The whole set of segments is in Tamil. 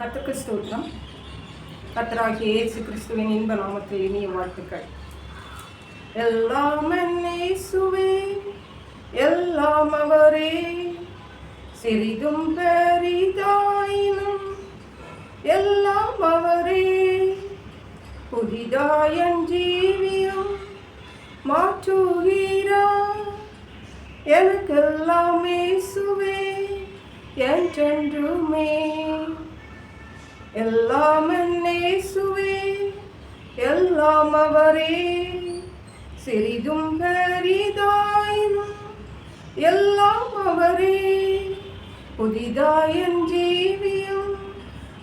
கத்துக்கு ஸ்தோத்திரம். கத்தராகிய இயேசு கிறிஸ்துவின் இன்ப நாமத்தில் இனிய வாழ்த்துக்கள். எல்லாம் இயேசுவே எல்லாம் அவரே. சிறிதும் பெரிதாயினும் எல்லாம் அவரே. புதிதாயன் ஜீவியம் மாற்றுகிறார் எனக்கெல்லாம் இயேசுவே என்றென்றுமே. எல்லாம் நேசுவே எல்லாம் அவரே. சிறிதும் பெரிதாயினும் எல்லாம் அவரே. புதிதாயன் ஜீவியம்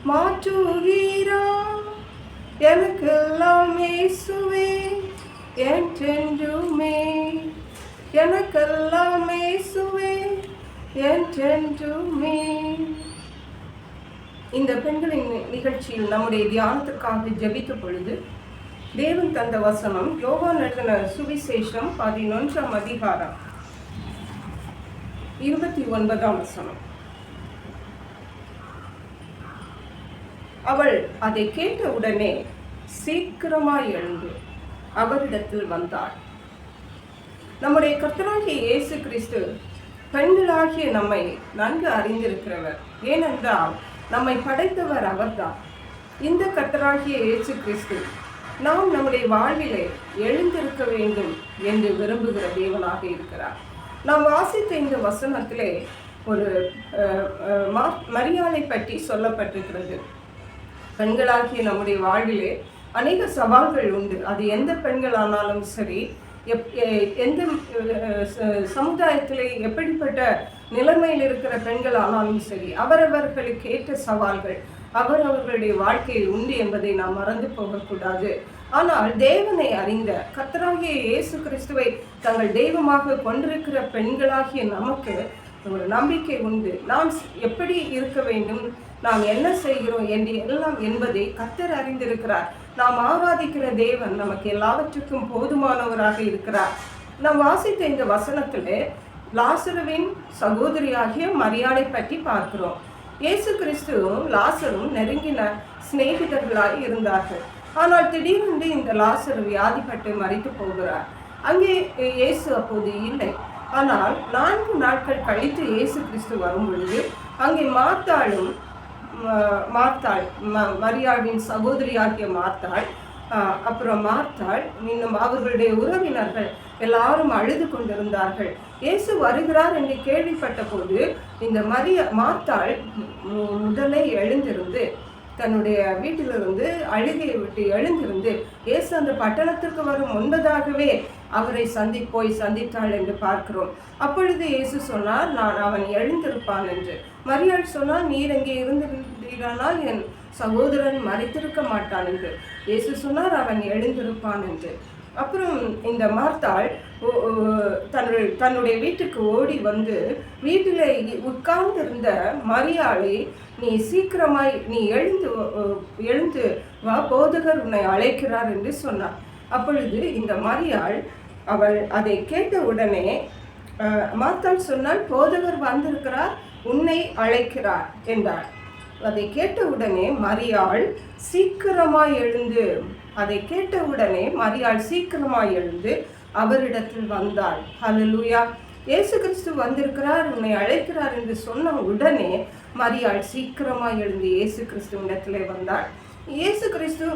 மாற்றுகிறா. எனக்கெல்லாம் இயேசுவே என்றென்றுமே. எனக்கெல்லாம் இயேசுவே என்றென்றுமே. இந்த பெண்களின் நிகழ்ச்சியில் நம்முடைய தியானத்திற்காக ஜபித்த பொழுது தேவன் தந்த வசனம் யோகா நடன சுவிசேஷம் பதினொன்றாம் அதிகாரம் இருபத்தி ஒன்பதாம் வசனம். அவள் அதை கேட்ட உடனே சீக்கிரமாய் எழுந்து அவரிடத்தில் வந்தாள். நம்முடைய கர்த்தராகிய இயேசு கிறிஸ்து பெண்களாகிய நம்மை நன்கு அறிந்திருக்கிறவர். ஏனென்றால் நம்மை படைத்தவர் அவர்தான். இந்த கத்தராகிய இயேசு கிறிஸ்து நாம் நம்முடைய வாழ்விலே எழுந்திருக்க வேண்டும் என்று விரும்புகிற தேவனாக இருக்கிறார். நாம் வாசித்த இந்த வசனத்திலே ஒரு மரியாதை பற்றி சொல்லப்பட்டிருக்கிறது. பெண்களாகிய நம்முடைய வாழ்விலே அநேக சவால்கள் உண்டு. அது எந்த பெண்களானாலும் சரி எப் எ- எந்த ச- சமுதாயத்திலே எப்படிப்பட்ட நிலைமையில் இருக்கிற பெண்கள் ஆனாலும் சரி அவரவர்களுக்கு ஏற்ற சவால்கள் அவரவர்களுடைய வாழ்க்கையில் உண்டு என்பதை நாம் மறந்து போகக்கூடாது. ஆனால் தேவனை அறிந்த கர்த்தராகிய இயேசு கிறிஸ்துவை தங்கள் தெய்வமாக கொண்டிருக்கிற பெண்களாகிய நமக்கு ஒரு நம்பிக்கை உண்டு. நாம் எப்படி இருக்க வேண்டும் நாம் என்ன செய்கிறோம் என்று எல்லாம் என்பதை கத்தர் அறிந்திருக்கிறார். நாம் ஆராதிக்கிற தேவன் நமக்கு எல்லாவற்றுக்கும் போதுமானவராக இருக்கிறார். நாம் வாசித்த இந்த வசனத்திலே லாசருவின் சகோதரியாகிய மரியாதை பற்றி பார்க்கிறோம். இயேசு கிறிஸ்துவும் லாசரும் நெருங்கின சிநேகிதர்களாய் இருந்தார்கள். ஆனால் திடீரென்று இந்த லாசரு வியாதிப்பட்டு மறித்து போகிறார். அங்கே இயேசு அப்போது இல்லை. ஆனால் நான்கு நாட்கள் கழித்து இயேசு கிறிஸ்து வரும் பொழுது அங்கே மாத்தாளும் மார்த்தாள் ம மரியாவின் சகோதரியாகிய மார்த்தாள் அப்புறம் மார்த்தாள் இன்னும் அவர்களுடைய உறவினர்கள் எல்லாரும் அழுது கொண்டிருந்தார்கள். இயேசு வருகிறார் என்று கேள்விப்பட்ட போது இந்த மரிய மாத்தாள் முதலே எழுந்திருந்து தன்னுடைய வீட்டிலிருந்து அழுகையை விட்டு எழுந்திருந்து இயேசு அந்த பட்டணத்திற்கு வரும் முன்பதாகவே அவரை சந்தி போய் சந்தித்தாள் என்று பார்க்கிறோம். அப்பொழுது இயேசு சொன்னார் நான் அவன் எழுந்திருப்பான் என்று. மரியாள் சொன்னால் நீர் அங்கே இருந்திருந்தீரானால் என் சகோதரன் மறைத்திருக்க மாட்டான் என்று. இயேசு சொன்னார் அவன் எழுந்திருப்பான் என்று. அப்புறம் இந்த மார்த்தாள் ஓ- தன்னுடைய தன்னுடைய வீட்டுக்கு ஓடி வந்து வீட்டில் உட்கார்ந்திருந்த மரியாளை நீ சீக்கிரமாய் நீ எழுந்து எழுந்து வா போதகர் உன்னை அழைக்கிறார் என்று சொன்னார். அப்பொழுது இந்த மரியாள் அவள் அதை கேட்ட உடனே அஹ், மார்த்தாள் சொன்னால் போதகர் வந்திருக்கிறார் உன்னை அழைக்கிறார் என்றாள் அதை கேட்ட உடனே மரியாள் சீக்கிரமாய் எழுந்து அதை கேட்ட உடனே மரியாள் சீக்கிரமாய் எழுந்து அவரிடத்தில் வந்தாள். ஹலலூயா இயேசு கிறிஸ்து வந்திருக்கிறார் உன்னை அழைக்கிறார் என்று சொன்ன உடனே மரியாள் சீக்கிரமாய் எழுந்து இயேசு கிறிஸ்துவிடத்திலே வந்தாள். இயேசு கிறிஸ்து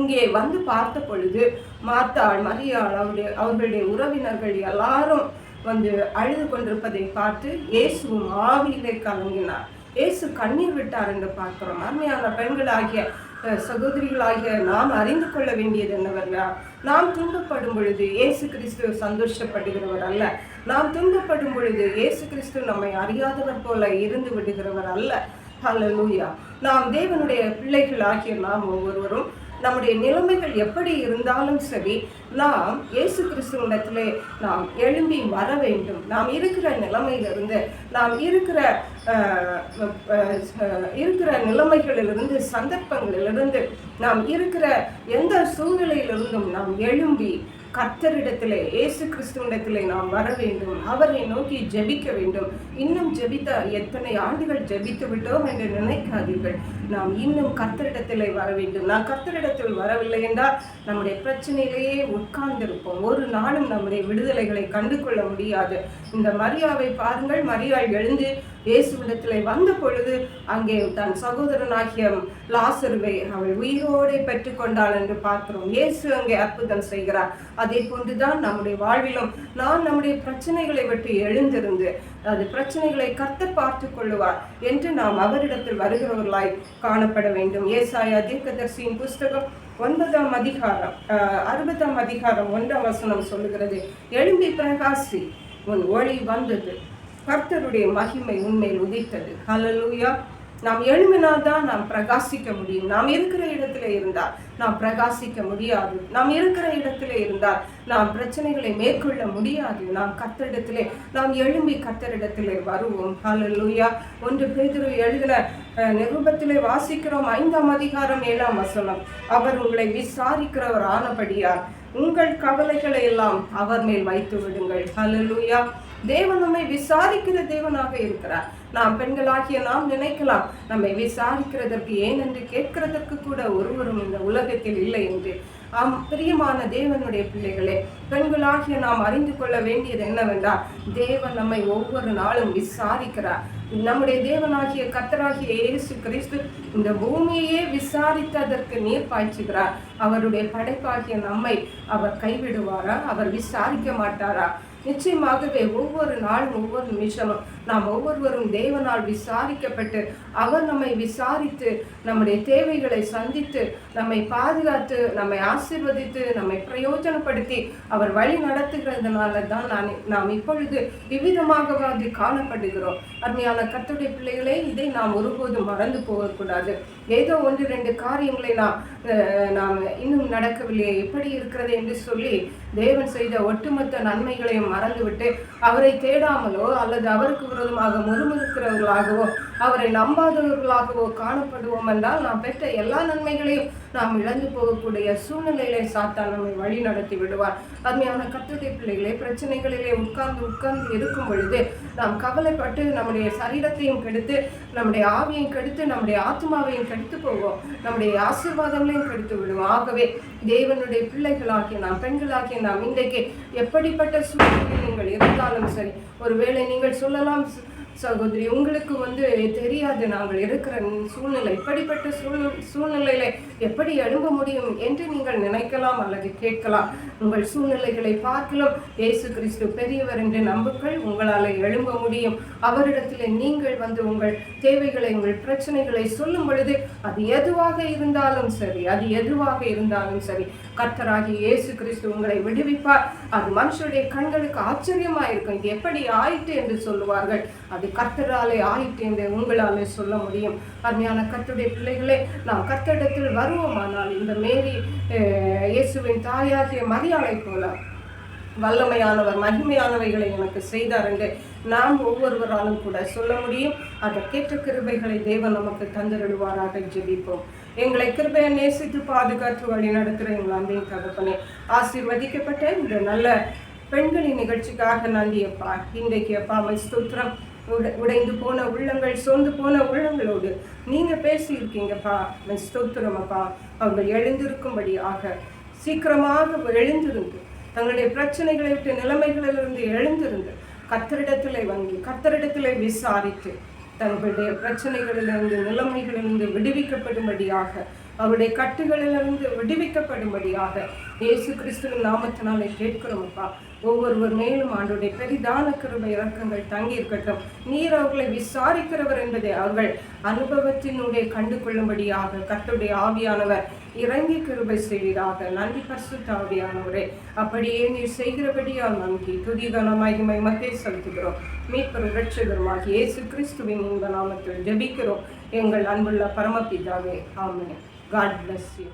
இங்கே வந்து பார்த்த பொழுது மாத்தாள் மரியாள் அவருடைய அவர்களுடைய உறவினர்கள் எல்லாரும் வந்து அழுது கொண்டிருப்பதை பார்த்து இயேசுவும் ஆவியிலே கலங்கினார். இயேசு கண்ணீர் விட்டார் என்று பார்க்கிறோம். அருமையான பெண்களாகிய சகோதரிகளாகிய நாம் அறிந்து கொள்ள வேண்டியது என்னவென்றால் நாம் துன்பப்படும் பொழுது இயேசு கிறிஸ்து சந்தோஷப்படுகிறவர் அல்ல. நாம் துன்பப்படும் பொழுது இயேசு கிறிஸ்து நம்மை அறியாதவர் போல இருந்து விடுகிறவர் அல்ல. ஹalleluya நாம் தேவனுடைய பிள்ளைகள் ஆகிய நாம் ஒவ்வொருவரும் நம்முடைய நிலைமைகள் எப்படி இருந்தாலும் சரி நாம் இயேசு கிறிஸ்துவிடத்திலே நாம் எழும்பி வர வேண்டும். நாம் இருக்கிற நிலைமையிலிருந்து நாம் இருக்கிற இருக்கிற நிலைமைகளிலிருந்து சந்தர்ப்பங்களிலிருந்து நாம் இருக்கிற எந்த சூழ்நிலையிலிருந்தும் நாம் எழும்பி கர்த்தரிடத்திலே இயேசு கிறிஸ்துவிடத்திலே நாம் வர வேண்டும் அவரை நோக்கி ஜெபிக்க வேண்டும். இன்னும் ஜெபித்த எத்தனை ஆண்டுகள் ஜெபித்து விட்டோம் என்று நினைக்காதீர்கள். நாம் இன்னும் கர்த்தரிடத்திலே வர வேண்டும். நான் கர்த்தரிடத்தில் வரவில்லை என்றால் நம்முடைய பிரச்சனையிலேயே உட்கார்ந்திருப்போம். ஒரு நாளும் நம்முடைய விடுதலைகளை கண்டு கொள்ள முடியாது. இந்த மரியாவை பாருங்கள். மரியாள் எழுந்து இயேசுவிடத்தில் வந்த பொழுது அங்கே தன் சகோதரனாகிய லாசருவை அவள் உயிரோடு பெற்றுக்கொண்டாள் என்று பார்க்கிறோம். இயேசு அங்கே அற்புதம் செய்கிறார். அதே போன்றுதான் நம்முடைய வாழ்விலும் நான் நம்முடைய பிரச்சனைகளை விட்டு எழுந்திருந்து அது பிரச்சனைகளை கத்த பார்த்து கொள்ளுவார் என்று நாம் அவரிடத்தில் வருகிறவர்களாய் காணப்பட வேண்டும். ஏசாயா தீர்க்கதர்சியின் புஸ்தகம் ஒன்பதாம் அதிகாரம் அறுபதாம் அதிகாரம் ஒன்றாம் வசனம் சொல்லுகிறது. எழும்பி பிரகாசி உன் ஒளி வந்தது. கர்த்தருடைய மகிமை உண்மையில் உதித்தது. ஹலலூயா நாம் எழும்பினால்தான் நாம் பிரகாசிக்க முடியும். நாம் இருக்கிற இடத்துல இருந்தால் நாம் பிரகாசிக்க முடியாது. நாம் இருக்கிற இடத்துல இருந்தால் நாம் பிரச்சனைகளை மேற்கொள்ள முடியாது. நாம் கத்தரிடத்திலே நாம் எழும்பி கத்தரிடத்திலே வருவோம். ஹலலூயா ஒன்று பேதிரு எழுதின நிருபத்திலே வாசிக்கிறோம். ஐந்தாம் அதிகாரம் ஏழாம் வசனம். அவர் உங்களை விசாரிக்கிறவர் ஆனபடியார் உங்கள் கவலைகளை எல்லாம் அவர் மேல் வைத்து விடுங்கள் ஹலலூயா தேவன் நம்மை விசாரிக்கிற தேவனாக இருக்கிறார். நாம் பெண்களாகிய நாம் நினைக்கலாம் நம்மை விசாரிக்கிறதற்கு ஏன் என்று கேட்கிறதற்கு கூட ஒருவரும் இந்த உலகத்தில் இல்லை என்று. ஆம் பிரியமான தேவனுடைய பிள்ளைகளே பெண்களாகிய நாம் அறிந்து கொள்ள வேண்டியது என்னவென்றால் தேவன் நம்மை ஒவ்வொரு நாளும் விசாரிக்கிறார். நம்முடைய தேவனாகிய கத்தராகிய இயேசு கிறிஸ்து இந்த பூமியையே விசாரித்ததற்கு நீர் பாய்ச்சுகிறார். அவருடைய படைப்பாகிய நம்மை அவர் கைவிடுவாரா? அவர் விசாரிக்க மாட்டாரா? நிச்சயமாகவே ஒவ்வொரு நாளும் ஒவ்வொரு நிமிஷமும் நாம் ஒவ்வொருவரும் தேவனால் விசாரிக்கப்பட்டு அவர் நம்மை விசாரித்து நம்முடைய தேவைகளை சந்தித்து நம்மை பாதுகாத்து நம்மை ஆசிர்வதித்து நம்மை பிரயோஜனப்படுத்தி அவர் வழி நடத்துகிறதுனால தான் நான் நாம் இப்பொழுது விவிதமாக காணப்படுகிறோம். அருமையான கத்துடைய பிள்ளைகளே இதை நாம் ஒருபோதும் மறந்து போகக்கூடாது. ஏதோ ஒன்று ரெண்டு காரியங்களை நாம் நாம் இன்னும் நடக்கவில்லையே எப்படி இருக்கிறது என்று சொல்லி தேவன் செய்த ஒட்டுமொத்த நன்மைகளையும் மறந்துவிட்டு அவரை தேடாமலோ அல்லது அவருக்கு விரோதமாக முறுமுறுக்கிறவர்களாகவோ அவரை நம்பாதவர்களாகவோ காணப்படுவோம் என்றால் நாம் பெற்ற எல்லா நன்மைகளையும் நாம் இழந்து போகக்கூடிய சூழ்நிலையிலே சாத்தா நம்மை வழி நடத்தி விடுவார். அருமையான கத்துடைய பிள்ளைகளே பிரச்சனைகளிலே உட்கார்ந்து உட்கார்ந்து இருக்கும் பொழுது நாம் கவலைப்பட்டு நம்முடைய சரீரத்தையும் கெடுத்து நம்முடைய ஆவியையும் கெடுத்து நம்முடைய ஆத்மாவையும் கெடுத்து போவோம். நம்முடைய ஆசீர்வாதங்களையும் கெடுத்து விடுவோம். ஆகவே தேவனுடைய பிள்ளைகளாகிய நாம் பெண்களாகிய நாம் இன்றைக்கு எப்படிப்பட்ட சூழ்நிலையில் நீங்கள் இருந்தாலும் சரி ஒருவேளை நீங்கள் சொல்லலாம் சகோதரி உங்களுக்கு வந்து தெரியாது நாங்கள் இருக்கிற சூழ்நிலை. இப்படிப்பட்ட சூழ் சூழ்நிலையில எப்படி எழும்ப முடியும் என்று நீங்கள் நினைக்கலாம் அல்லது கேட்கலாம். உங்கள் சூழ்நிலைகளை பார்க்கலாம். இயேசு கிறிஸ்து பெரியவர் என்று நம்புக்கள் உங்களால் எழும்ப முடியும். அவரிடத்தில் நீங்கள் வந்து உங்கள் தேவைகளை உங்கள் பிரச்சனைகளை சொல்லும் பொழுது அது எதுவாக இருந்தாலும் சரி அது எதுவாக இருந்தாலும் சரி கர்த்தராகி இயேசு கிறிஸ்து உங்களை விடுவிப்பார். அது மனுஷருடைய கண்களுக்கு ஆச்சரியமா இருக்கும் இது எப்படி ஆயிட்டு என்று சொல்லுவார்கள்? அது கர்த்தராலே ஆயிட்டு என்று உங்களாலே சொல்ல முடியும். அருமையான கர்த்தருடைய பிள்ளைகளே நாம் கர்த்தரிடத்தில் வருவோமானால் இந்த மேரி இயேசுவின் தாயாகிய மரியாதை போல வல்லமையானவர் மகிமையானவைகளை எனக்கு செய்தார் என்று நாம் ஒவ்வொருவராலும் கூட சொல்ல முடியும். அதற்கேற்ற கிருபைகளை தேவன் நமக்கு தந்திருடுவாராக ஜெபிப்போம். எங்களை கிருபையை நேசித்து பாதுகாத்து வழி நடத்துகிற எங்கள் அன்பையும் தகப்பனே ஆசீர்வதிக்கப்பட்ட இந்த நல்ல பெண்களின் நிகழ்ச்சிக்காக நன்றியப்பா இன்றைக்கு அப்பா ஸ்தோத்திரம். உடைந்து போன உள்ளங்கள் சோர்ந்து போன உள்ளங்களோடு நீங்கள் பேசியிருக்கீங்கப்பா இருக்கீங்கப்பா ஸ்தோத்திரம் அப்பா. அவர்கள் எழுந்திருக்கும்படியாக சீக்கிரமாக எழுந்திருந்து தங்களுடைய பிரச்சனைகளை விட்டு நிலைமைகளிலிருந்து எழுந்திருந்து கத்தரிடத்திலே வந்து கத்தரிடத்திலே விசாரித்து தங்களுடைய பிரச்சனைகளிலிருந்து நிலைமைகளிலிருந்து விடுவிக்கப்படும்படியாக அவருடைய கட்டுகளிலிருந்து விடுவிக்கப்படும்படியாக இயேசு கிறிஸ்துவின் நாமத்தினாலே கேட்கிறோம்ப்பா ஒவ்வொருவர் மேலும் ஆண்டுடைய பெரிதான கிருபை இறக்கங்கள் தங்கி இருக்கட்டும் நீர் அவர்களை விசாரிக்கிறவர் என்பதை அவர்கள் அனுபவத்தினுடைய கண்டு கொள்ளும்படியாக கட்டுடைய ஆவியானவர் இறங்கி கிருபை செய்வீராக. நன்றி பரிசுத்தாவியானவரே அப்படியே நீர் செய்கிறபடியால் நன்றி துதிகன மகிமை மத்தே செலுத்துகிறோம். மீட்பர் ரட்சகருமாகி இயேசு கிறிஸ்துவின் இந்த நாமத்தில் ஜபிக்கிறோம். எங்கள் அன்புள்ள பரமபிதாவே ஆமே காட் பிளஸ் யூ